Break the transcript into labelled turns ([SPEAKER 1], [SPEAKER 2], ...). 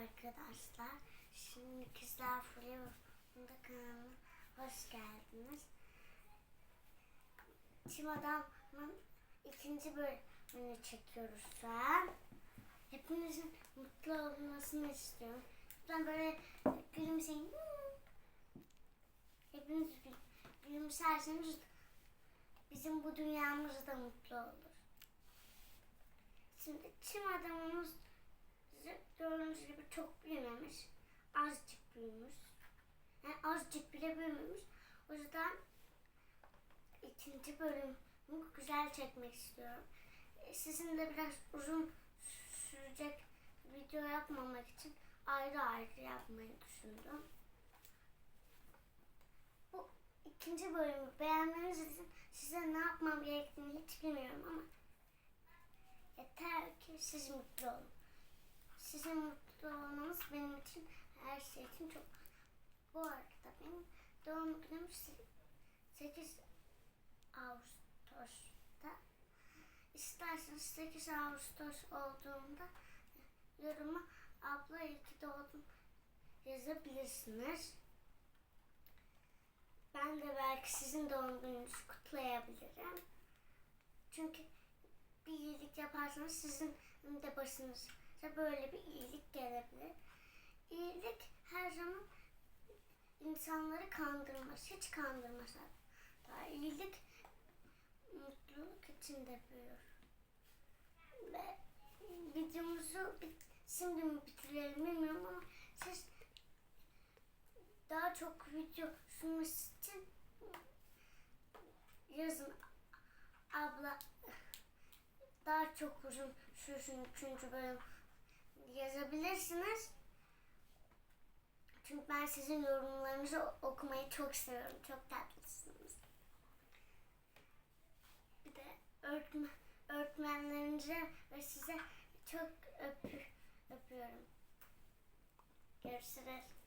[SPEAKER 1] arkadaşlar. Şimdi Kızlar Flyon'da kanalına hoş geldiniz. Çim Adam'ın ikinci bölümünü çekiyoruz şu an. Hepinizin mutlu olmasını istiyorum. Ben böyle gülümseyin. Hepiniz gül, gülümserseniz bizim bu dünyamız da mutlu olur. Şimdi çim adamımız gördüğünüz gibi çok büyümemiş. Azıcık büyümüş. Yani azıcık bile büyümemiş. O yüzden ikinci bölümü güzel çekmek istiyorum. E, Sizin de biraz uzun sürecek video yapmamak için ayrı ayrı yapmayı düşündüm. Bu ikinci bölümü beğenmeniz için size ne yapmam gerektiğini hiç bilmiyorum ama yeter ki siz mutlu olun. Olmanız benim için her şey için çok bu arada benim doğum günüm 8 Ağustos'ta. İsterseniz 8 Ağustos olduğunda yoruma abla iyi ki doğdun yazabilirsiniz. Ben de belki sizin doğum gününüzü kutlayabilirim. Çünkü bir iyilik yaparsanız sizin de başınıza böyle bir iyilik gelebilir. İyilik her zaman insanları kandırmaz. Hiç kandırmaz. Daha iyilik mutluluk içinde büyür. Ve videomuzu şimdi mi bitirelim bilmiyorum ama siz daha çok video sunması için yazın abla daha çok uzun sürsün üçüncü bölüm yazabilirsiniz. Ben sizin yorumlarınızı okumayı çok seviyorum. Çok tatlısınız. Bir de öğretmen, öğretmenlerinize ve size çok öpü, öpüyorum. Görüşürüz.